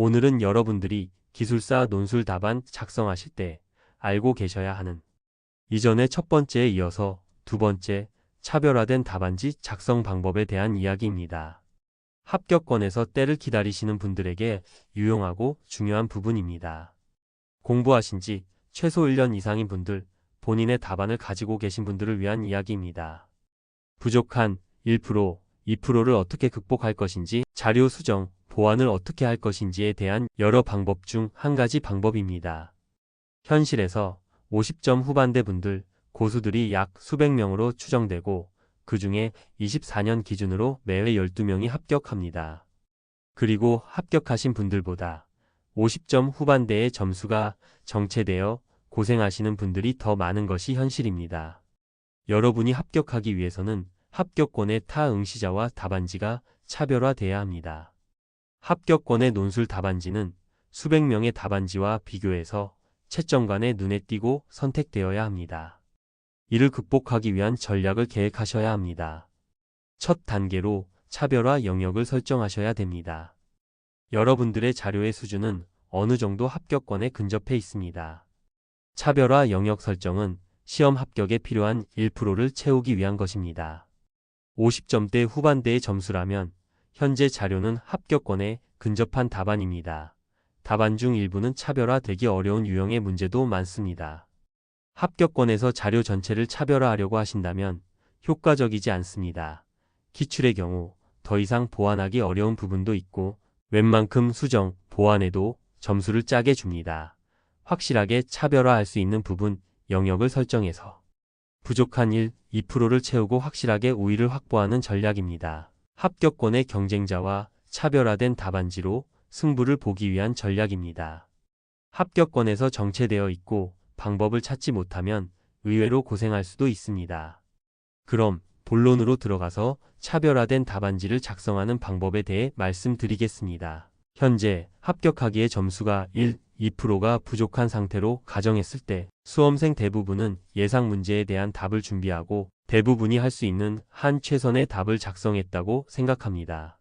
오늘은 여러분들이 기술사 논술 답안 작성하실 때 알고 계셔야 하는 이전의 첫 번째에 이어서 두 번째 차별화된 답안지 작성 방법에 대한 이야기입니다. 합격권에서 때를 기다리시는 분들에게 유용하고 중요한 부분입니다. 공부하신 지 최소 1년 이상인 분들, 본인의 답안을 가지고 계신 분들을 위한 이야기입니다. 부족한 1%, 2%를 어떻게 극복할 것인지, 자료 수정, 보완을 어떻게 할 것인지에 대한 여러 방법 중 한 가지 방법입니다. 현실에서 50점 후반대 분들, 고수들이 약 수백 명으로 추정되고 그 중에 24년 기준으로 매회 12명이 합격합니다. 그리고 합격하신 분들보다 50점 후반대의 점수가 정체되어 고생하시는 분들이 더 많은 것이 현실입니다. 여러분이 합격하기 위해서는 합격권의 타 응시자와 답안지가 차별화돼야 합니다. 합격권의 논술 답안지는 수백 명의 답안지와 비교해서 채점관의 눈에 띄고 선택되어야 합니다. 이를 극복하기 위한 전략을 계획하셔야 합니다. 첫 단계로 차별화 영역을 설정하셔야 됩니다. 여러분들의 자료의 수준은 어느 정도 합격권에 근접해 있습니다. 차별화 영역 설정은 시험 합격에 필요한 1%를 채우기 위한 것입니다. 50점대 후반대의 점수라면 현재 자료는 합격권에 근접한 답안입니다. 답안 중 일부는 차별화되기 어려운 유형의 문제도 많습니다. 합격권에서 자료 전체를 차별화하려고 하신다면 효과적이지 않습니다. 기출의 경우 더 이상 보완하기 어려운 부분도 있고 웬만큼 수정, 보완해도 점수를 짜게 줍니다. 확실하게 차별화할 수 있는 부분, 영역을 설정해서 부족한 1, 2%를 채우고 확실하게 우위를 확보하는 전략입니다. 합격권의 경쟁자와 차별화된 답안지로 승부를 보기 위한 전략입니다. 합격권에서 정체되어 있고 방법을 찾지 못하면 의외로 고생할 수도 있습니다. 그럼 본론으로 들어가서 차별화된 답안지를 작성하는 방법에 대해 말씀드리겠습니다. 현재 합격하기에 점수가 1, 2%가 부족한 상태로 가정했을 때 수험생 대부분은 예상 문제에 대한 답을 준비하고 대부분이 할 수 있는 한 최선의 답을 작성했다고 생각합니다.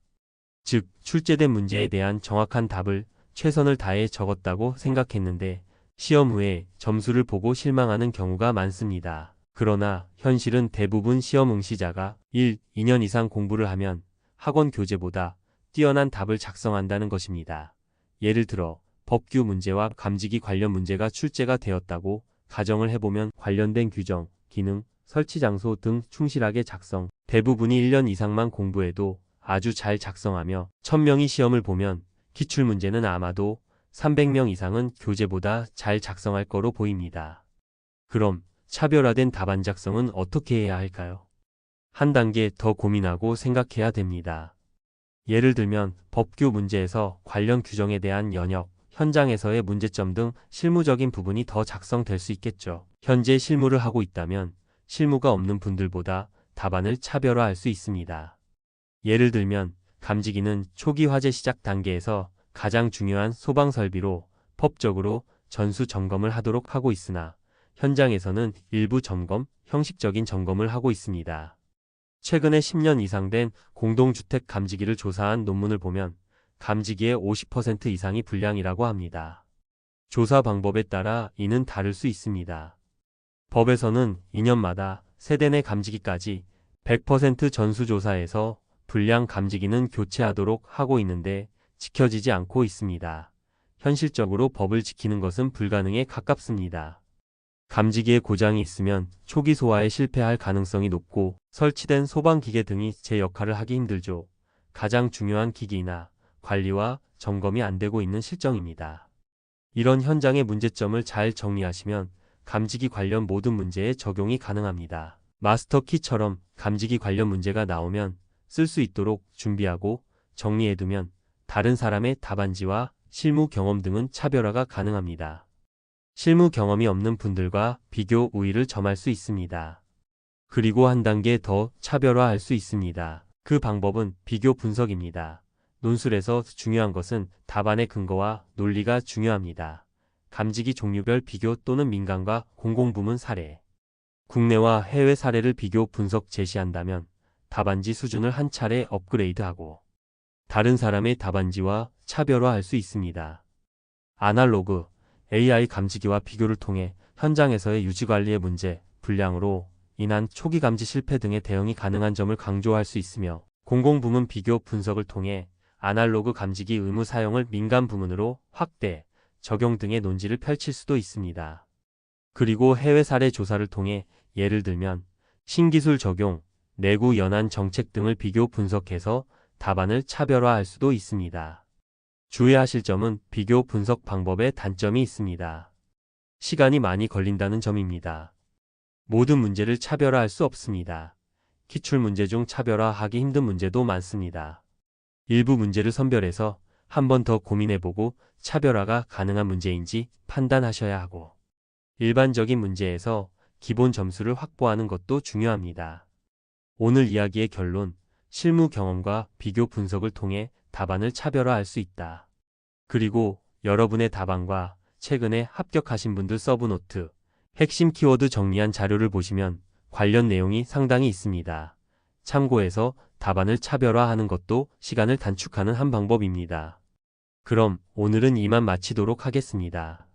즉, 출제된 문제에 대한 정확한 답을 최선을 다해 적었다고 생각했는데 시험 후에 점수를 보고 실망하는 경우가 많습니다. 그러나 현실은 대부분 시험 응시자가 1, 2년 이상 공부를 하면 학원 교재보다 뛰어난 답을 작성한다는 것입니다. 예를 들어 법규 문제와 감지기 관련 문제가 출제가 되었다고 가정을 해보면 관련된 규정, 기능, 설치 장소 등 충실하게 작성, 대부분이 1년 이상만 공부해도 아주 잘 작성하며 1000명이 시험을 보면 기출 문제는 아마도 300명 이상은 교재보다 잘 작성할 거로 보입니다. 그럼 차별화된 답안 작성은 어떻게 해야 할까요? 한 단계 더 고민하고 생각해야 됩니다. 예를 들면 법규 문제에서 관련 규정에 대한 연역, 현장에서의 문제점 등 실무적인 부분이 더 작성될 수 있겠죠. 현재 실무를 하고 있다면 실무가 없는 분들보다 답안을 차별화할 수 있습니다. 예를 들면 감지기는 초기 화재 시작 단계에서 가장 중요한 소방 설비로 법적으로 전수 점검을 하도록 하고 있으나 현장에서는 일부 점검, 형식적인 점검을 하고 있습니다. 최근에 10년 이상 된 공동주택 감지기를 조사한 논문을 보면 감지기의 50% 이상이 불량이라고 합니다. 조사 방법에 따라 이는 다를 수 있습니다. 법에서는 2년마다 세대 내 감지기까지 100% 전수조사에서 불량 감지기는 교체하도록 하고 있는데 지켜지지 않고 있습니다. 현실적으로 법을 지키는 것은 불가능에 가깝습니다. 감지기에 고장이 있으면 초기 소화에 실패할 가능성이 높고 설치된 소방기계 등이 제 역할을 하기 힘들죠. 가장 중요한 기기나 관리와 점검이 안 되고 있는 실정입니다. 이런 현장의 문제점을 잘 정리하시면 감지기 관련 모든 문제에 적용이 가능합니다. 마스터키처럼 감지기 관련 문제가 나오면 쓸 수 있도록 준비하고 정리해두면 다른 사람의 답안지와 실무 경험 등은 차별화가 가능합니다. 실무 경험이 없는 분들과 비교 우위를 점할 수 있습니다. 그리고 한 단계 더 차별화할 수 있습니다. 그 방법은 비교 분석입니다. 논술에서 중요한 것은 답안의 근거와 논리가 중요합니다. 감지기 종류별 비교 또는 민간과 공공부문 사례. 국내와 해외 사례를 비교 분석 제시한다면 답안지 수준을 한 차례 업그레이드하고 다른 사람의 답안지와 차별화할 수 있습니다. 아날로그, AI 감지기와 비교를 통해 현장에서의 유지관리의 문제, 불량으로 인한 초기 감지 실패 등의 대응이 가능한 점을 강조할 수 있으며 공공부문 비교 분석을 통해 아날로그 감지기 의무 사용을 민간 부문으로 확대, 적용 등의 논지를 펼칠 수도 있습니다. 그리고 해외 사례 조사를 통해 예를 들면 신기술 적용, 내구 연한 정책 등을 비교 분석해서 답안을 차별화할 수도 있습니다. 주의하실 점은 비교 분석 방법에 단점이 있습니다. 시간이 많이 걸린다는 점입니다. 모든 문제를 차별화할 수 없습니다. 기출 문제 중 차별화하기 힘든 문제도 많습니다. 일부 문제를 선별해서 한 번 더 고민해보고 차별화가 가능한 문제인지 판단하셔야 하고 일반적인 문제에서 기본 점수를 확보하는 것도 중요합니다. 오늘 이야기의 결론, 실무 경험과 비교 분석을 통해 답안을 차별화할 수 있다. 그리고 여러분의 답안과 최근에 합격하신 분들 서브노트, 핵심 키워드 정리한 자료를 보시면 관련 내용이 상당히 있습니다. 참고해서 답안을 차별화하는 것도 시간을 단축하는 한 방법입니다. 그럼 오늘은 이만 마치도록 하겠습니다.